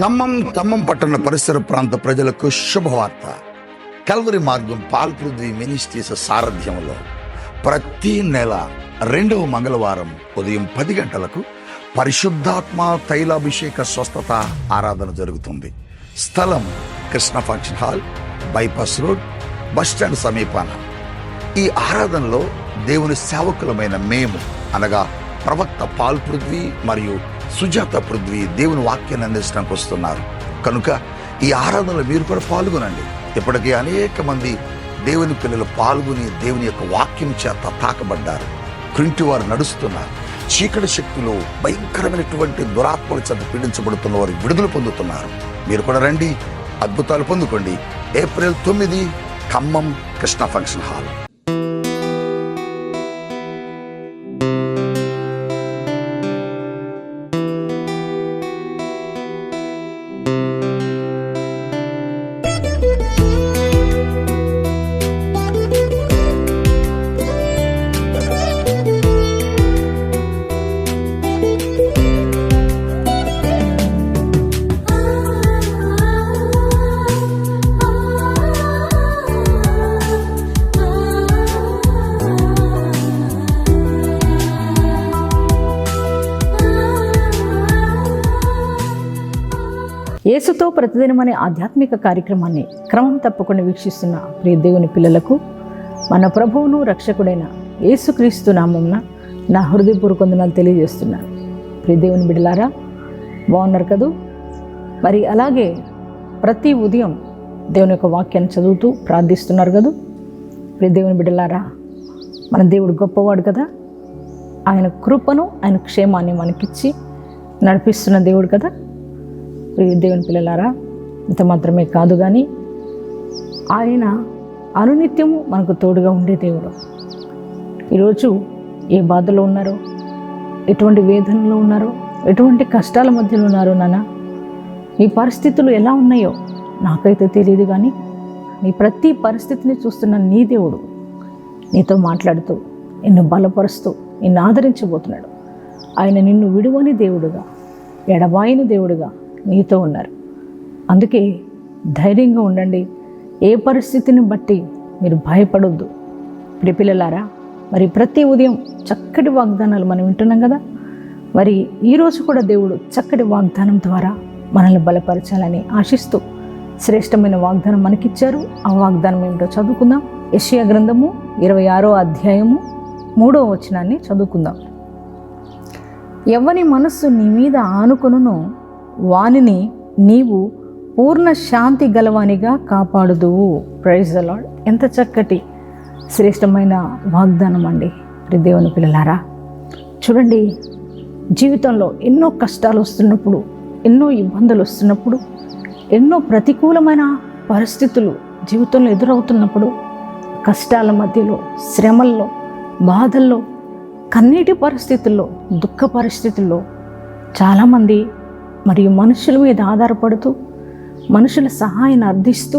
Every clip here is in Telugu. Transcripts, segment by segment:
ఖమ్మం ఖమ్మం పట్టణ పరిసర ప్రాంత ప్రజలకు శుభవార్త. కల్వరి మార్గం పాల్పృథ్వీ మినిస్ట్రీస్ సారథ్యంలో ప్రతి నెల రెండవ మంగళవారం ఉదయం పది గంటలకు పరిశుద్ధాత్మ తైలాభిషేక స్వస్థత ఆరాధన జరుగుతుంది. స్థలం Krishna function hall bypass road bus stand సమీపాన. ఈ ఆరాధనలో దేవుని సేవకులమైన మేము అనగా ప్రవక్త పాల్ పృథ్వీ మరియు సుజాత పృథ్వీ దేవుని వాక్యాన్ని అందించడానికి వస్తున్నారు. కనుక ఈ ఆరాధనలో మీరు కూడా పాల్గొనండి. ఇప్పటికీ అనేక మంది దేవుని పిల్లలు పాల్గొని దేవుని యొక్క వాక్యం చేత తాకబడ్డారు. క్రింటి వారు నడుస్తున్నారు. చీకటి శక్తులు భయంకరమైనటువంటి దురాత్మల చేత పీడించబడుతున్న వారు విడుదల పొందుతున్నారు. మీరు కూడా రండి. అద్భుతాలు పొందుకోండి. ఏప్రిల్ తొమ్మిది ఖమ్మం కృష్ణ ఫంక్షన్ హాల్. యేసుతో ప్రతిదినం అనే ఆధ్యాత్మిక కార్యక్రమాన్ని క్రమం తప్పకుండా వీక్షిస్తున్న ప్రియ దేవుని పిల్లలకు మన ప్రభువును రక్షకుడైన యేసుక్రీస్తు నామంన నా హృదయపూర్వకొందనాలు తెలియజేస్తున్నాను. ప్రియ దేవుని బిడలారా బాగున్నారు కదూ? మరి అలాగే ప్రతి ఉదయం దేవుని యొక్క వాక్యాన్ని చదువుతూ ప్రార్థిస్తున్నారు కదూ? ప్రియ దేవుని బిడలారా మన దేవుడు గొప్పవాడు కదా. ఆయన కృపను ఆయన క్షేమాన్ని మనకిచ్చి నడిపిస్తున్న దేవుడు కదా. ప్రియ దేవుని పిల్లలారా ఇంత మాత్రమే కాదు కానీ ఆయన అనునిత్యము మనకు తోడుగా ఉండే దేవుడు. ఈరోజు ఏ బాధలో ఉన్నారో ఎటువంటి వేదనలో ఉన్నారో ఎటువంటి కష్టాల మధ్యలో ఉన్నారో నాన్న నీ పరిస్థితులు ఎలా ఉన్నాయో నాకైతే తెలియదు కానీ నీ ప్రతి పరిస్థితిని చూస్తున్న నీ దేవుడు నీతో మాట్లాడుతూ నిన్ను బలపరుస్తూ నిన్ను ఆదరించబోతున్నాడు. ఆయన నిన్ను విడువని దేవుడుగా ఎడబాయిని దేవుడుగా నీతో ఉన్నారు. అందుకే ధైర్యంగా ఉండండి. ఏ పరిస్థితిని బట్టి మీరు భయపడొద్దు. ప్రియ పిల్లలారా మరి ప్రతి ఉదయం చక్కటి వాగ్దానాలు మనం వింటున్నాం కదా? మరి ఈరోజు కూడా దేవుడు చక్కటి వాగ్దానం ద్వారా మనల్ని బలపరచాలని ఆశిస్తూ శ్రేష్టమైన వాగ్దానం మనకిచ్చారు. ఆ వాగ్దానం ఏమిటో చదువుకుందాం. యషియా గ్రంథము ఇరవై ఆరో అధ్యాయము మూడో వచనాన్ని చదువుకుందాం. ఎవని మనస్సు నీ మీద ఆనుకొనునో వానిని నీవు పూర్ణ శాంతి గలవానిగా కాపాడుదువు. ప్రైజ్ అలాడ్ ఎంత చక్కటి శ్రేష్టమైన వాగ్దానం అండి. దేవుని పిల్లలారా చూడండి జీవితంలో ఎన్నో కష్టాలు వస్తున్నప్పుడు ఎన్నో ఇబ్బందులు వస్తున్నప్పుడు ఎన్నో ప్రతికూలమైన పరిస్థితులు జీవితంలో ఎదురవుతున్నప్పుడు కష్టాల మధ్యలో శ్రమల్లో బాధల్లో కన్నీటి పరిస్థితుల్లో దుఃఖ పరిస్థితుల్లో చాలామంది మరియు మనుషుల మీద ఆధారపడుతూ మనుషుల సహాయాన్ని అర్థిస్తూ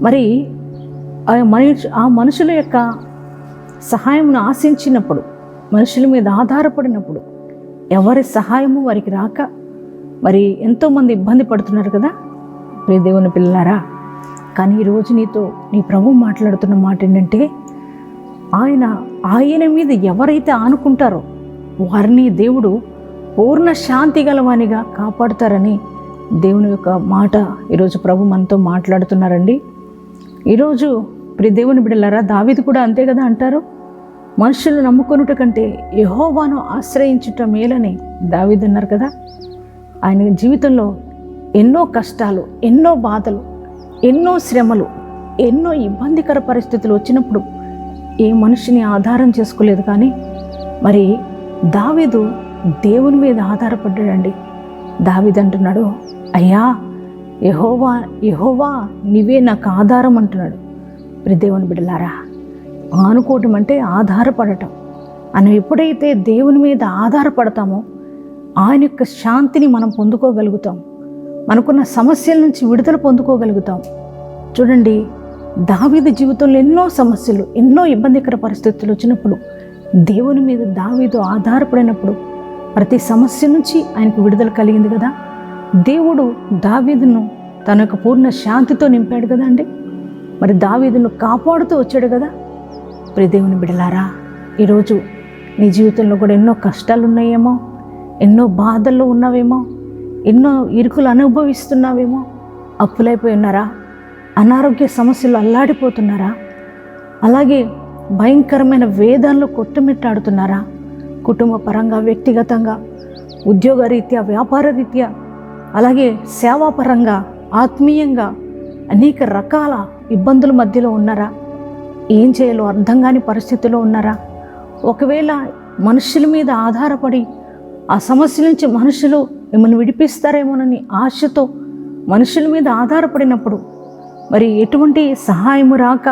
మరి ఆ మనుషు ఆ మనుషుల యొక్క సహాయంను ఆశించినప్పుడు మనుషుల మీద ఆధారపడినప్పుడు ఎవరి సహాయము వారికి రాక మరి ఎంతోమంది ఇబ్బంది పడుతున్నారు కదా? ప్రియ దేవుని పిల్లారా కానీ ఈరోజు నీతో నీ ప్రభు మాట్లాడుతున్న మాట ఏంటంటే ఆయన ఆయన మీద ఎవరైతే ఆనుకుంటారో వారిని దేవుడు పూర్ణ శాంతి గలవానిగా కాపాడుతారని దేవుని యొక్క మాట ఈరోజు ప్రభు మనతో మాట్లాడుతున్నారండి. ఈరోజు ప్రి దేవుని బిడ్డలారా దావిది కూడా అంతే కదా అంటారు? మనుషులు నమ్ముకొనుట కంటే యహోవాను ఆశ్రయించుట మేలని దావిది అన్నారు కదా. ఆయన జీవితంలో ఎన్నో కష్టాలు ఎన్నో బాధలు ఎన్నో శ్రమలు ఎన్నో ఇబ్బందికర పరిస్థితులు వచ్చినప్పుడు ఏ మనిషిని ఆధారం చేసుకోలేదు కానీ మరి దావీదు దేవుని మీద ఆధారపడ్డాడండి. దావీదు అంటున్నాడు అయ్యా యహోవా యహోవా నీవే నాకు ఆధారం అంటున్నాడు. మరి దేవుని బిడ్డలారా ఆనుకోవటం అంటే ఆధారపడటం. మనం ఎప్పుడైతే దేవుని మీద ఆధారపడతామో ఆయన యొక్క శాంతిని మనం పొందుకోగలుగుతాం. మనకున్న సమస్యల నుంచి విడుదల పొందుకోగలుగుతాం. చూడండి దావీదు జీవితంలో ఎన్నో సమస్యలు ఎన్నో ఇబ్బందికర పరిస్థితులు వచ్చినప్పుడు దేవుని మీద దావీదు ఆధారపడినప్పుడు ప్రతి సమస్య నుంచి ఆయనకు విడుదల కలిగింది కదా. దేవుడు దావీదును తన యొక్క పూర్ణ శాంతితో నింపాడు కదండి మరి దావీదును కాపాడుతూ వచ్చాడు కదా. ప్రియ దేవుని బిడలారా ఈరోజు నీ జీవితంలో కూడా ఎన్నో కష్టాలు ఉన్నాయేమో ఎన్నో బాధల్లో ఉన్నావేమో ఎన్నో ఇరుకులు అనుభవిస్తున్నావేమో అప్పులైపోయి ఉన్నారా? అనారోగ్య సమస్యలు అల్లాడిపోతున్నారా? అలాగే భయంకరమైన వేదాల్లో కొట్టుమిట్టాడుతున్నారా? కుటుంబ పరంగా వ్యక్తిగతంగా ఉద్యోగ రీత్యా వ్యాపార రీత్యా అలాగే సేవాపరంగా ఆత్మీయంగా అనేక రకాల ఇబ్బందుల మధ్యలో ఉన్నారా? ఏం చేయాలో అర్థం కాని పరిస్థితిలో ఉన్నారా? ఒకవేళ మనుషుల మీద ఆధారపడి ఆ సమస్య నుంచి మనుషులు మిమ్మల్ని విడిపిస్తారేమోనని ఆశతో మనుషుల మీద ఆధారపడినప్పుడు మరి ఎటువంటి సహాయము రాక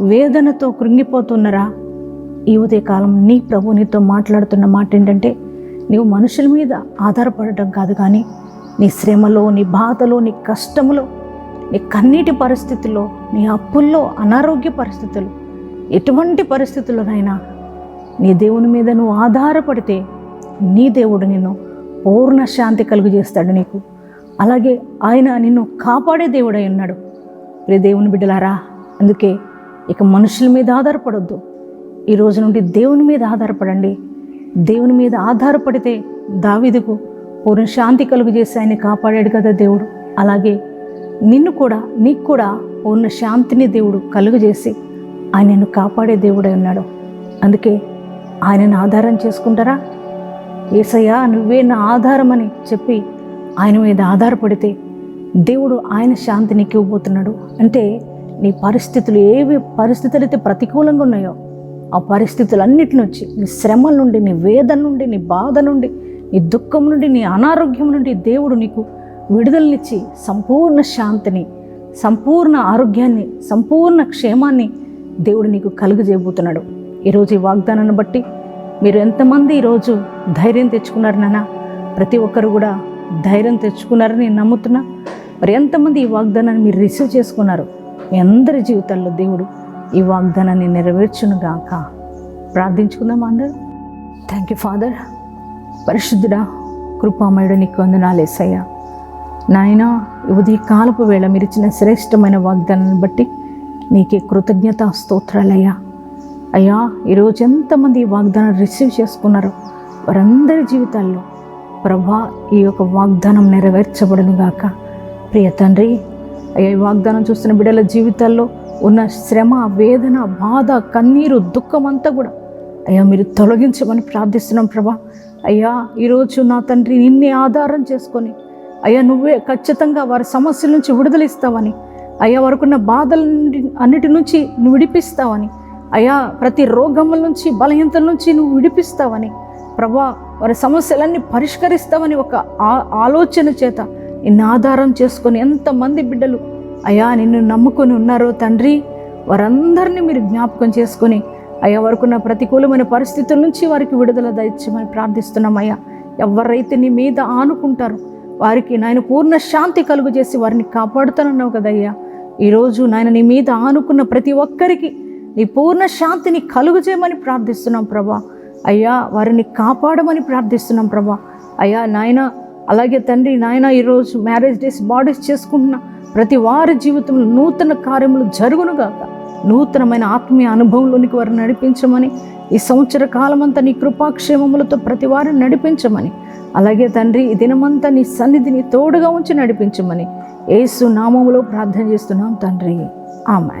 వేదనతో కృంగిపోతున్నారా? ఈ ఉదయకాలం నీ ప్రభు నీతో మాట్లాడుతున్న మాట ఏంటంటే నీవు మనుషుల మీద ఆధారపడటం కాదు కానీ నీ శ్రమలో నీ బాధలో నీ కష్టములో నీ కన్నీటి పరిస్థితుల్లో నీ అప్పుల్లో అనారోగ్య పరిస్థితులు ఎటువంటి పరిస్థితుల్లోనైనా నీ దేవుని మీద నువ్వు ఆధారపడితే నీ దేవుడు నిన్ను పూర్ణ శాంతి కలుగు చేస్తాడు నీకు. అలాగే ఆయన నిన్ను కాపాడే దేవుడై ఉన్నాడు. ప్రే దేవుని బిడ్డలారా అందుకే ఇక మనుషుల మీద ఆధారపడొద్దు. ఈ రోజు నుండి దేవుని మీద ఆధారపడండి. దేవుని మీద ఆధారపడితే దావీదుకు పూర్ణ శాంతి కలుగు చేసి ఆయన కాపాడాడు కదా దేవుడు. అలాగే నిన్ను కూడా నీకు కూడా పూర్ణ శాంతిని దేవుడు కలుగు చేసి ఆయనను కాపాడే దేవుడై ఉన్నాడు. అందుకే ఆయనను ఆధారం చేసుకుంటారా? ఏసయ్యా నువ్వే నా ఆధారం అని చెప్పి ఆయన మీద ఆధారపడితే దేవుడు ఆయన శాంతిని ఇవ్వబోతున్నాడు అంటే నీ పరిస్థితులు ఏవి పరిస్థితులు అయితే ప్రతికూలంగా ఉన్నాయో ఆ పరిస్థితులన్నిటి నుంచి నీ శ్రమ నుండి నీ వేదన నుండి నీ బాధ నుండి నీ దుఃఖం నుండి నీ అనారోగ్యం నుండి దేవుడు నీకు విడుదలనిచ్చి సంపూర్ణ శాంతిని సంపూర్ణ ఆరోగ్యాన్ని సంపూర్ణ క్షేమాన్ని దేవుడు నీకు కలుగజేయబోతున్నాడు. ఈరోజు ఈ వాగ్దానాన్ని బట్టి మీరు ఎంతమంది ఈరోజు ధైర్యం తెచ్చుకున్నారు నాన్న? ప్రతి ఒక్కరు కూడా ధైర్యం తెచ్చుకున్నారని నేను నమ్ముతున్నా. మరి ఎంతమంది ఈ వాగ్దానాన్ని మీరు రిసీవ్ చేసుకున్నారు? మీ అందరి జీవితాల్లో దేవుడు ఈ వాగ్దానాన్ని నెరవేర్చునుగాక. ప్రార్థించుకుందాం అందరూ? థ్యాంక్ యూ ఫాదర్ పరిశుద్ధుడా కృపామయుడు నీకు వందనాలేసయ్యా నాయన ఉదయ కాలపు వేళ మీరు ఇచ్చిన శ్రేష్టమైన వాగ్దానాన్ని బట్టి నీకే కృతజ్ఞత స్తోత్రాలయ్యా. అయ్యా ఈరోజు ఎంతమంది ఈ వాగ్దానం రిసీవ్ చేసుకున్నారో వారందరి జీవితాల్లో ప్రభా ఈ యొక్క వాగ్దానం నెరవేర్చబడను గాక ప్రియ తండ్రి అయ్యా ఈ వాగ్దానం చూస్తున్న బిడ్డల జీవితాల్లో ఉన్న శ్రమ వేదన బాధ కన్నీరు దుఃఖం అంతా కూడా అయ్యా మీరు తొలగించమని ప్రార్థిస్తున్నాం ప్రభా. అయ్యా ఈరోజు నా తండ్రి నిన్నే ఆధారం చేసుకొని అయ్యా నువ్వే ఖచ్చితంగా వారి సమస్యల నుంచి విడుదలిస్తావని అయ్యా వరకున్న బాధల నుండి అన్నిటి నుంచి నువ్వు విడిపిస్తావని అయ్యా ప్రతి రోగముల నుంచి బలహీనతల నుంచి నువ్వు విడిపిస్తావని ప్రభా వారి సమస్యలన్నీ పరిష్కరిస్తావని ఒక ఆ- ఆలోచన చేత నిన్ను ఆధారం చేసుకొని ఎంతమంది బిడ్డలు అయ్యా నిన్ను నమ్ముకొని ఉన్నారో తండ్రి. వారందరినీ మీరు జ్ఞాపకం చేసుకొని అయ్యా వరకున్న ప్రతికూలమైన పరిస్థితుల నుంచి వారికి విడుదల దయచేయమని ప్రార్థిస్తున్నాం అయ్యా. ఎవరైతే నీ మీద ఆనుకుంటారో వారికి నాయన పూర్ణ శాంతి కలుగు చేసి వారిని కాపాడుతానన్నావు కదయ్యా ఈరోజు నాయన నీ మీద ఆనుకున్న ప్రతి ఒక్కరికి నీ పూర్ణ శాంతిని కలుగు చేయమని ప్రార్థిస్తున్నాం ప్రభా. అయ్యా వారిని కాపాడమని ప్రార్థిస్తున్నాం ప్రభా. అయ్యా నాయన అలాగే తండ్రి నాయన ఈరోజు మ్యారేజ్ డేస్ బాడీస్ చేసుకుంటున్న ప్రతి వారి జీవితంలో నూతన కార్యములు జరుగునుగాక నూతనమైన ఆత్మీయ అనుభవంలోనికి వారిని నడిపించమని ఈ సంవత్సర కాలమంతా నీ కృపాక్షేమములతో ప్రతి వారిని నడిపించమని అలాగే తండ్రి ఈ దినమంతా నీ సన్నిధిని తోడుగా ఉంచి నడిపించమని ఏసు నామములో ప్రార్థన చేస్తున్నాం తండ్రి. ఆమె